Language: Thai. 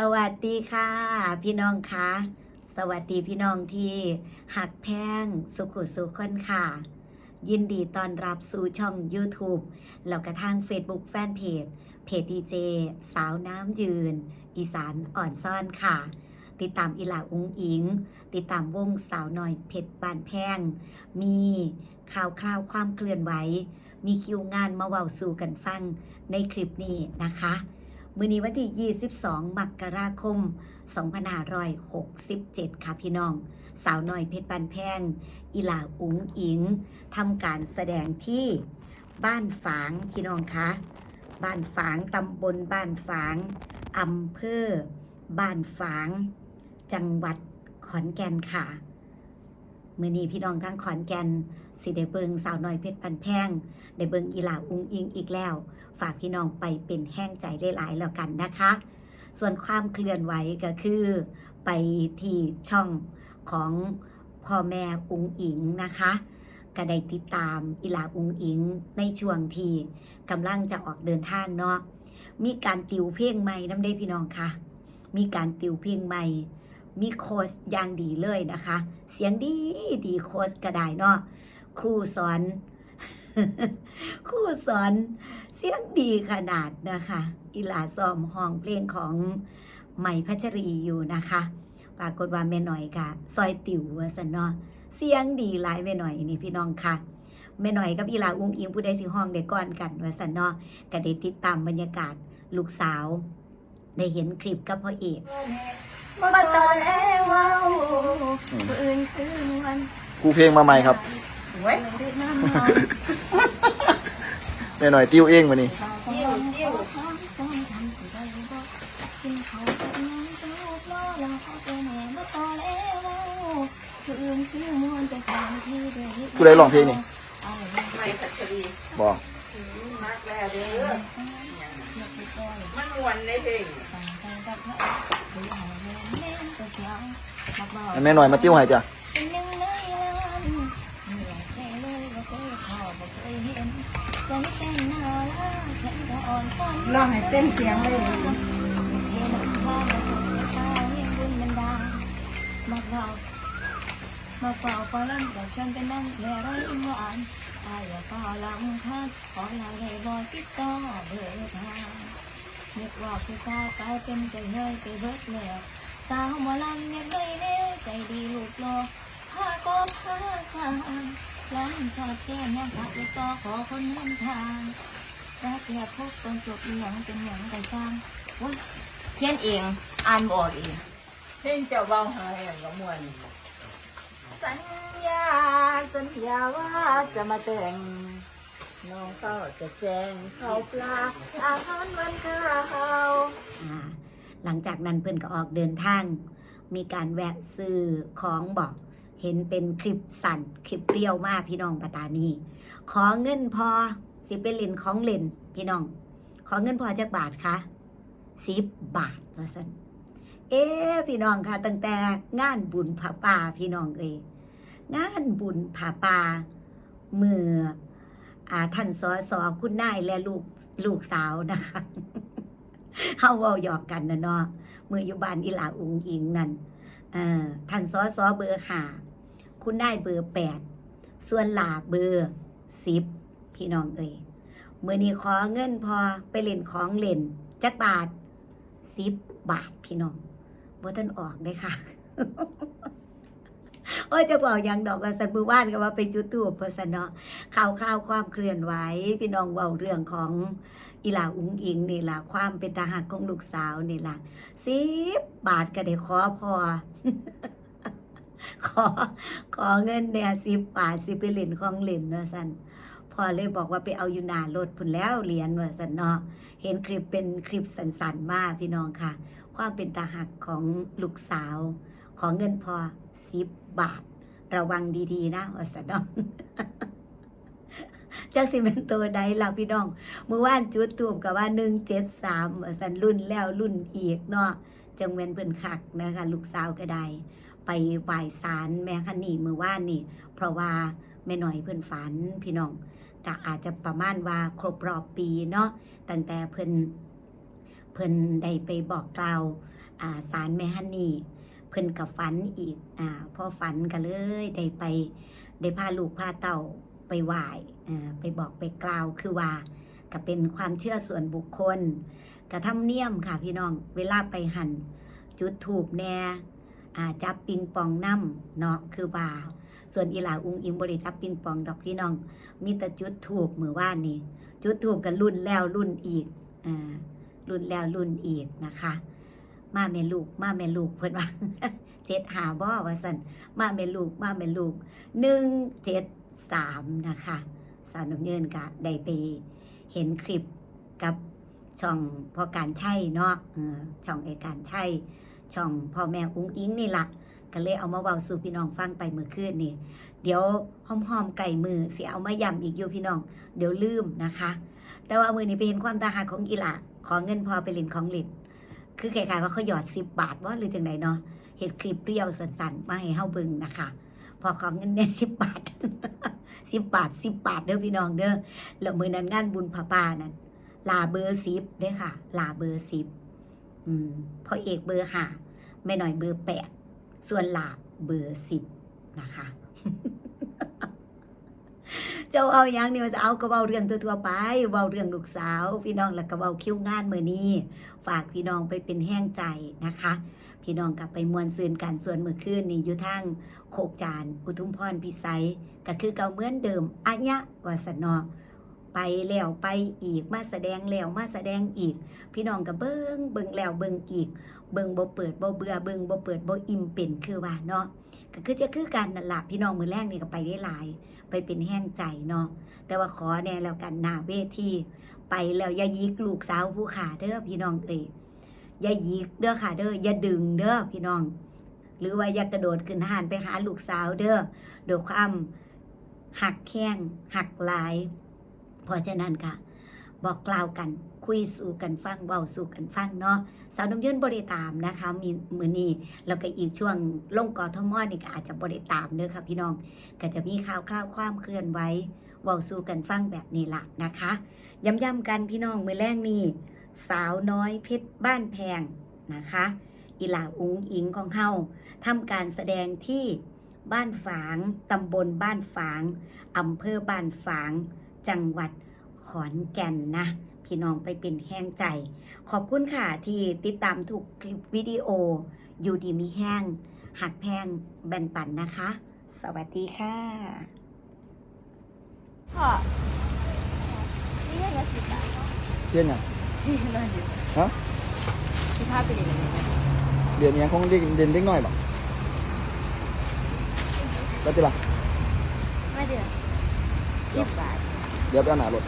สวัสดีค่ะ พี่น้องคะสวัสดีพี่น้องที่หักแพงสุขุสุขคนค่ะ ยินดีต้อนรับสู่ช่อง YouTube แล้วกระทั่ง Facebook Fanpage เพจดีเจสาวน้ำยืน อีสานอ่อนซ่อนค่ะ ติดตามอีหลาอุ้งอิง ติดตามวงสาวน้อยเพชรบานแพง มีข่าวคราวความเคลื่อนไหวมีคิวงานมาเว้าสู่กันฟังในคลิปนี้นะคะ มื้อนี้วันที่ 22 มกราคม 2567 ค่ะพี่น้อง สาวน้อยเพชรบันแพงอีหลาอุ๋งอิงทำการแสดงที่บ้านฝางพี่น้องคะบ้านฝางตำบลบ้านฝางอำเภอ บ้านฝาง จังหวัดขอนแก่นค่ะ มื้อนี้พี่น้องทั้งขอนแก่นสิได้เบิงสาวน้อยเพชรบันแพงได้เบิงอีหลาอุ๋งอิงอีกแล้ว ฝากพี่น้องไปเป็นแห้งใจได้หลายแล้วกันนะคะ ส่วนความเคลื่อนไหวก็คือไปที่ช่องของพ่อแม่อุงอิงนะคะก็ได้ติดตามอีหลาอุงอิงในช่วงที่กำลังจะออกเดินทางเนาะมีการติวเพลงใหม่น้ำได้พี่น้องค่ะ มีการติวเพลงใหม่ มีโค้ชอย่างดีเลยนะคะ เสียงดีดีโค้ชก็ได้เนาะครูสอน ครูสอน เสียงดีขนาดนะคะอีหลาซ้อมห้องเพลงของใหม่พัชรีอยู่นะคะ ปรากฏว่าแม่หน่อยกะซอยติ๋วสันเนาะเสียงดีหลายแม่หน่อยนี่พี่น้องค่ะแม่หน่อยกับอีหลาอุ้งอิงผู้ใดสิห้องได้ก่อนกันว่าสันเนาะก็ได้ติดตามบรรยากาศลูกสาว ได้เห็นคลิปกับพ่อเอก มาตอนแอว้าวปืนคืนวันครูเพลงมาใหม่ครับเว้ยได้น้ำนอนแม่หน่อยติ้วเองมานี่ดิ้วดิ้วกินเขาจะยังจะลูกล้อแล้วเขาไปแหน่มาตอนแอว้าวปืนคืนวันแต่ฟังที่เดียวผู้ใดร้องเพลงนี่เอาเลยไม่พัชรีบอกมากแล้วเด้อเลือกไปก่อนมันมวนในเพลง ให้แม่หน่อยมาติ้วให้จ้ะลอยใจเลยว่ายพอบ่เคยเห็นใจเต้นหน้าละลองให้เสียงเลยมาสุดท้ายยังบุญบันเฝ้ามาเฝ้าฟอลันแต่ฉันเป็นนั่งแค่ไรหวานอายอย่าฟ้าลำคัดขอลาได้บ่ติดต่อเบอร์ทางนึกว่าคือสาวกลายเป็นใจเฮยไปเบิดแล้วสาวหมอลำยังได้แน่ ดีลูกหล่อผ้าก็ผ้าสางล้ำสอดแก้มแม่ผักแล้วก็ขอคนนำทางรักแค่พบตอนจบอหย่างเป็นอย่างไรสร้างโอ้ยเขียนเอง อ่านบออกเองเพลงเจ้าเบาหายอย่างก็มวนสัญญา สัญญาว่าจะมาแต่ง น้องก็จะแจงเขาปลาอาหารวันข้าวอ่า หลังจากนั้นเพิ่นก็ออกเดินทาง มีการแวะซื้อของบอก เห็นเป็นคลิปสั่นคลิปเปรี้ยวมากพี่น้องปตานีขอเงินพอสิเป็นเล่นของเล่นพี่น้อง ขอเงินพอจากบาทคะสิบบาทว่าสันเอ๊พี่น้องค่ะตั้งแต่งานบุญผาป่าพี่น้องเอยงานบุญผาป่าเมื่ออาท่านสอสอคุณนายและลูกลูกสาวนะคะเฮาเว้าหยอกกันนะเนาะ มืออยู่บ้านอีหลาอุงอิงนั่นท่านสอสอเบอร์ห้าคุณนายเบอร์แปดส่วนหลาเบอร์สิบพี่น้องเอ้ยมือนี้ขอเงินพอไปเล่นของเล่นจักบาทสิบบาทพี่น้องบ่ท่านออกได้ค่ะโอ้จะบอกย่างดอกกันสันมือว่านก็ว่าไปจุดตูบเพอสนเนาะข่าวคราวความเคลื่อนไหวพี่น้องเว้าเรื่องของ อีหลาอุ้งอิงนี่ล่ะความเป็นตาหักของลูกสาวนี่ล่ะสิบบาทก็ได้ขอพอ ขอ ขอเงินเนี่ยสิบบาทสิไปเล่นของเล่นเนาะสันพอเลยบอกว่าไปเอาอยู่นารถพุ่นแล้วเหรียญว่าสันเนาะเห็นคลิปเป็นคลิปสันๆมากพี่น้องค่ะ ความเป็นตาหักของลูกสาว ขอเงินพอสิบบาท ระวังดีๆนะว่าสันเนาะ จักสิเป็นตัวใดล่ะพี่น้องเมื่อวานจุดตูบกับว่าหนึ่งเจ็ดสามสันรุ่นแล้วรุ่นอีกเนาะจังเวนเพิ่นคักนะคะลูกสาวก็ได้ไปไหว้ศาลแม่คันนี่เมื่อวานนี่ เพราะว่าแม่หน่อยเพิ่นฝันพี่น้องก็อาจจะประมาณว่าครบรอบปีเนาะตั้งแต่เพิ่นเพิ่นได้ไปบอกกล่าวาสารแม่ฮันนี่เพิ่นกับฝันอีกอ่าพอฝันก็เลยได้ไปได้พาลูกพาเต่า ไปไหว้อ่าไปบอกไปกล่าวคือว่าก็เป็นความเชื่อส่วนบุคคลกระทำเนียมค่ะพี่น้องเวลาไปหันจุดถูกแน่จับปิงปองน้ำเนาะคือว่าส่วนอีหลาอุงอิงบริจับปิงปองดอกพี่น้อง มีแต่จุดถูกมือว่านนี่จุดถูกกันรุ่นแล้วรุ่นอีกอ่ารุ่นแล้วรุ่นอีกนะคะ มาแม่ลูกมาแม่ลูกเพิ่อนว่าเจ็ดหาบ่ว่าสันมาแม่ลูกมาแม่ลูกหนึ่งเจ็ด สามนะคะสาวน้ำเยินกะได้ไปเห็นคลิปกับช่องพ่อการใช่เนาะช่องเอการใช่ช่องพ่อแม่อุ้งอิงนี่ละก็เลยเอามาเว้าสู่พี่น้องฟังไปเมื่อคืนนี่ เดี๋ยวหอมๆไก่มือเสียเอามาย้ำอีกอยู่พี่น้อง เดี๋ยวลืมนะคะ แต่ว่ามือนี้ไปเห็นความตาหาของอีละขอเงินพอไปเล่นของเล่นคือคล้ายๆว่าเขาหยอดสิบบาทว่าหรือจังไหนเนาะเห็ดคลิปเปรี้ยวสันๆมาให้เฮาเบิ่งนะคะ พอของเงินเนี่ยสิบบาทสิบบาทสิบบาทเด้อพี่น้องเด้อแล้วมือนั้นงานบุญพระป่านั่นลาเบอร์สิบเด้อค่ะ ลาเบอร์สิบอืมพ่อเอกเบอร์ห้าแม่หน่อยเบอร์แปดส่วนลาเบอร์สิบนะคะเจ้าเอาอย่างนี้ว่าจะเอาก็เว้าเรื่องทั่วๆไปเว้าเรื่องลูกสาว พี่น้องแล้วก็เว้าคิ้วงานมื้อนี้ ฝากพี่น้องไปเป็นแห้งใจนะคะ พี่น้องกลับไปมวนซืนกันส่วนเมื่อคืนนี่อยู่ทางโคกจาน อุทุมพรพิสัยก็คือเก่าเหมือนเดิมอายะวาสนอไปแล้วไปอีกมาแสดงแล้วมาแสดงอีก พี่น้องก็เบิงเบิงแล้วเบิงอีก เบิงบ่เปิดบ่เบื่อเบิงบ่เปิดบ่อิ่มเป็นคือว่าเนาะก็คือจะคือกันนั่นล่ะพี่น้องมือแรกนี่ก็ไปได้หลาย ไปเป็นแห้งใจเนาะแต่ว่าขอแน่แล้วกันหน้าเวทีไปแล้วอย่ายิกลูกสาวผู้ขาเด้อพี่น้องเอ้ย อย่ายิกเด้อค่ะเด้ออย่าดึงเด้อพี่น้อง หรือว่าอย่ากระโดดขึ้นหานไปหาลูกสาวเด้อโดยความหักแข้งหักหลาย เพราะฉะนั้นค่ะ บอกกล่าวกันคุยสู่กันฟังเบาสู่กันฟังเนาะสาวน้ำยืนบริตามนะคะมีมือนี้แล้วก็อีกช่วงลงกอทมอนี่ก็อาจจะบริตามเด้อค่ะพี่น้องก็จะมีข่าวคราวความเคลื่อนไหวเว้าสู่กันฟังแบบนี้ละนะคะย้ำๆกันพี่น้องมือแรกนี่ สาวน้อยเพชรบ้านแพงนะคะอีหลาอุงอิงของเฮาทำการแสดงที่บ้านฝาง ตำบลบ้านฝางอำเภอบ้านฝาง จังหวัดขอนแก่นนะ พี่น้องไปเป็นแห้งใจ ขอบคุณค่ะที่ติดตามทุกคลิปวิดีโอ อยู่ดีมีแห้ง หักแพงแบ่นปันนะคะ สวัสดีค่ะพ่อนี่ยังไงสิตาเช่นอะนี่น่าอยู่ ฮะที่พาไปเรียนอะไรเนี่ยเรียนยังคงเด็กเรียนเล็กน้อยบ่แล้วติล่ะไม่เดือนสิบบาทเดี๋ยวไปเอาหนารถ